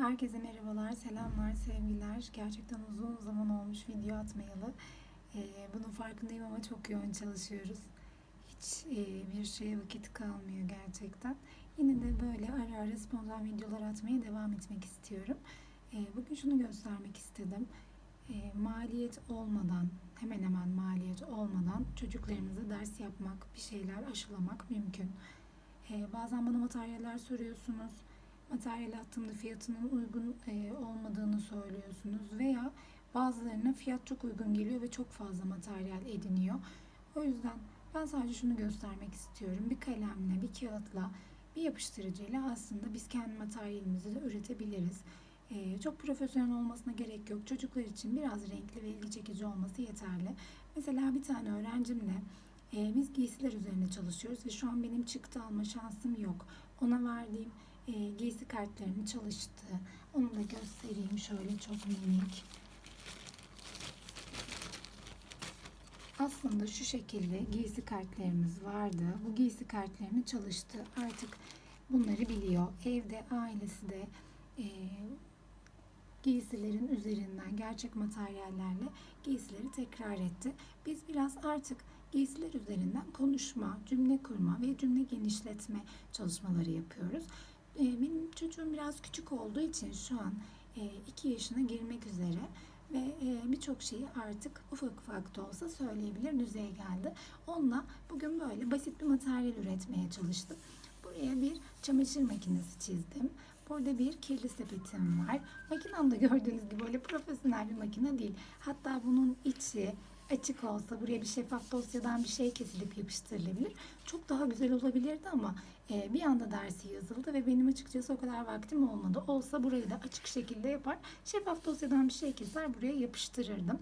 Herkese merhabalar, selamlar, sevgiler. Gerçekten uzun zaman olmuş video atmayalı. Ee, bunun farkındayım ama çok yoğun çalışıyoruz. Hiç e, bir şeye vakit kalmıyor gerçekten. Yine de böyle ara ara spontan videolar atmaya devam etmek istiyorum. Ee, bugün şunu göstermek istedim. Ee, maliyet olmadan, hemen hemen maliyet olmadan çocuklarınıza ders yapmak, bir şeyler aşılamak mümkün. Ee, bazen bana materyaller soruyorsunuz materyal attığımda fiyatının uygun e, olmadığını söylüyorsunuz veya bazılarına fiyat çok uygun geliyor ve çok fazla materyal ediniyor. O yüzden ben sadece şunu göstermek istiyorum. Bir kalemle, bir kağıtla, bir yapıştırıcıyla aslında biz kendi materyalimizi de üretebiliriz. E, çok profesyonel olmasına gerek yok. Çocuklar için biraz renkli ve ilgi çekici olması yeterli. Mesela bir tane öğrencimle e, biz giysiler üzerine çalışıyoruz ve şu an benim çıktı alma şansım yok. Ona verdiğim e, giysi kartlarını çalıştı. Onu da göstereyim şöyle çok minik. Aslında şu şekilde giysi kartlarımız vardı. Bu giysi kartlarını çalıştı. Artık bunları biliyor. Evde ailesi de e, giysilerin üzerinden gerçek materyallerle giysileri tekrar etti. Biz biraz artık giysiler üzerinden konuşma, cümle kurma ve cümle genişletme çalışmaları yapıyoruz. E, benim çocuğum biraz küçük olduğu için şu an 2 yaşına girmek üzere ve e, birçok şeyi artık ufak ufak da olsa söyleyebilir düzeye geldi. Onunla bugün böyle basit bir materyal üretmeye çalıştım. Buraya bir çamaşır makinesi çizdim. Burada bir kirli sepetim var. Makinem de gördüğünüz gibi böyle profesyonel bir makine değil. Hatta bunun içi açık olsa buraya bir şeffaf dosyadan bir şey kesilip yapıştırılabilir. Çok daha güzel olabilirdi ama e, bir anda dersi yazıldı ve benim açıkçası o kadar vaktim olmadı. Olsa burayı da açık şekilde yapar. Şeffaf dosyadan bir şey keser buraya yapıştırırdım.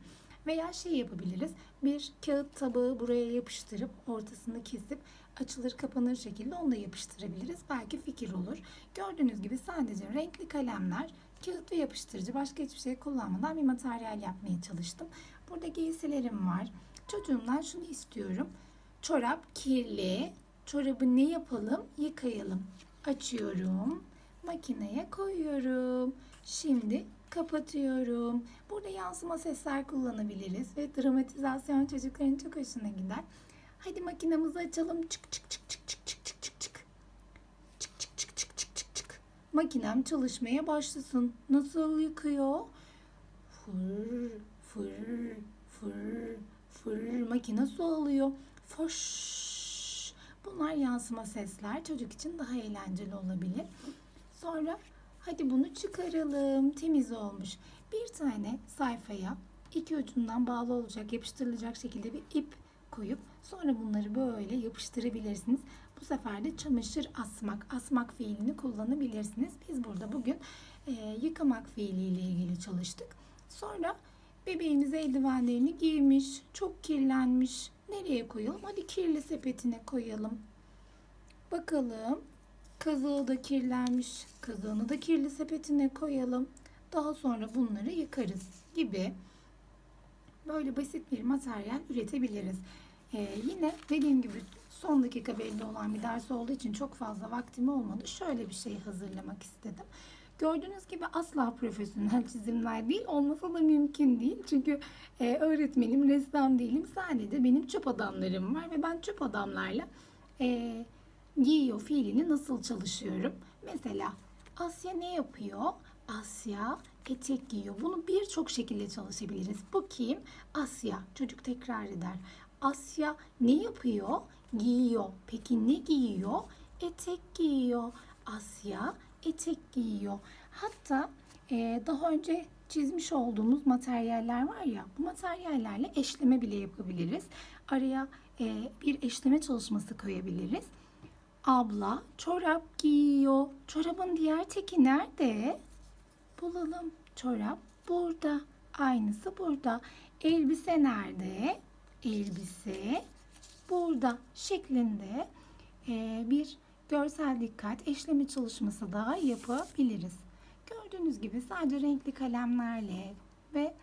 Veya şey yapabiliriz. Bir kağıt tabağı buraya yapıştırıp ortasını kesip açılır kapanır şekilde onu da yapıştırabiliriz. Belki fikir olur. Gördüğünüz gibi sadece renkli kalemler, kağıt ve yapıştırıcı başka hiçbir şey kullanmadan bir materyal yapmaya çalıştım. Burada giysilerim var. Çocuğumdan şunu istiyorum. Çorap kirli. Çorabı ne yapalım? Yıkayalım. Açıyorum. Makineye koyuyorum. Şimdi kapatıyorum. Burada yansıma sesler kullanabiliriz ve dramatizasyon çocukların çok hoşuna gider. Hadi makinemizi açalım. Çık çık çık çık çık çık. Çık çık çık çık çık çık çık. Makinem çalışmaya başlasın. Nasıl yıkıyor? Fır fır fır fır makine su alıyor. Foş. Bunlar yansıma sesler. Çocuk için daha eğlenceli olabilir. Sonra hadi bunu çıkaralım. Temiz olmuş. Bir tane sayfaya iki ucundan bağlı olacak, yapıştırılacak şekilde bir ip koyup sonra bunları böyle yapıştırabilirsiniz. Bu sefer de çamaşır asmak, asmak fiilini kullanabilirsiniz. Biz burada bugün e, yıkamak fiiliyle ilgili çalıştık. Sonra bebeğimiz eldivenlerini giymiş, çok kirlenmiş. Nereye koyalım? Hadi kirli sepetine koyalım. Bakalım. Kazığı da kirlenmiş. Kazığını da kirli sepetine koyalım. Daha sonra bunları yıkarız gibi böyle basit bir materyal üretebiliriz. Ee, yine dediğim gibi son dakika belli olan bir ders olduğu için çok fazla vaktim olmadı. Şöyle bir şey hazırlamak istedim. Gördüğünüz gibi asla profesyonel çizimler değil. Olmasa da mümkün değil. Çünkü e, öğretmenim, ressam değilim. Sadece benim çöp adamlarım var ve ben çöp adamlarla e, giyiyor fiilini nasıl çalışıyorum. Mesela Asya ne yapıyor? Asya etek giyiyor. Bunu birçok şekilde çalışabiliriz. Kim? Asya. Çocuk tekrar eder. Asya ne yapıyor? Giyiyor. Peki ne giyiyor? Etek giyiyor. Asya etek giyiyor. Hatta e, daha önce çizmiş olduğumuz materyaller var ya bu materyallerle eşleme bile yapabiliriz. Araya e, bir eşleme çalışması koyabiliriz. Abla çorap giyiyor. Çorabın diğer teki nerede? Bulalım. Çorap burada. Aynısı burada. Elbise nerede? Elbise burada şeklinde e, bir görsel dikkat eşleme çalışması daha yapabiliriz. Gördüğünüz gibi sadece renkli kalemlerle ve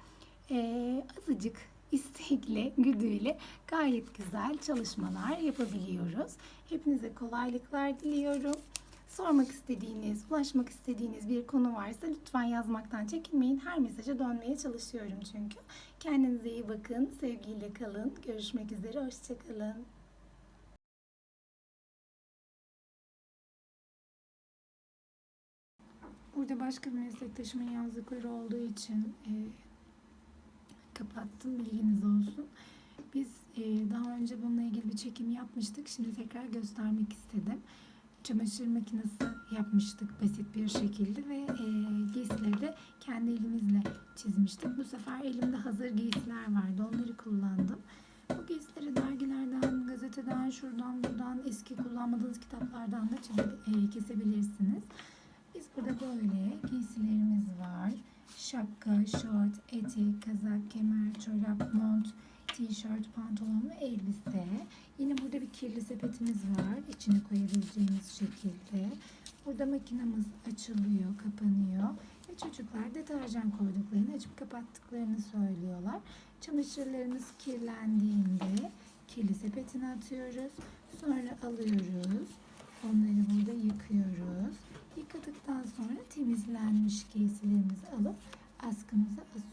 e, azıcık istekle, güdüyle gayet güzel çalışmalar yapabiliyoruz. Hepinize kolaylıklar diliyorum. Sormak istediğiniz, ulaşmak istediğiniz bir konu varsa lütfen yazmaktan çekinmeyin. Her mesaja dönmeye çalışıyorum çünkü. Kendinize iyi bakın, sevgiyle kalın. Görüşmek üzere, hoşçakalın. Burada başka bir meslektaşımın yazdıkları olduğu için e, kapattım. Bilginiz olsun. Biz e, daha önce bununla ilgili bir çekim yapmıştık. Şimdi tekrar göstermek istedim. Çamaşır makinesi yapmıştık basit bir şekilde ve e, giysileri de kendi elimizle çizmiştik. Bu sefer elimde hazır giysiler vardı. Onları kullandım. Bu giysileri dergilerden, gazeteden, şuradan buradan eski kullanmadığınız kitaplardan da e, kesebilirsiniz. Biz burada böyle giysilerimiz var. Şapka, şort, etek, kazak, kemer, çorap, mont, tişört, pantolon ve elbise. Yine kirli sepetimiz var. İçine koyabileceğimiz şekilde. Burada makinamız açılıyor, kapanıyor. Ve çocuklar deterjan koyduklarını açıp kapattıklarını söylüyorlar. Çamaşırlarımız kirlendiğinde kirli sepetine atıyoruz. Sonra alıyoruz. Onları burada yıkıyoruz. Yıkadıktan sonra temizlenmiş giysilerimizi alıp askımıza asıyoruz.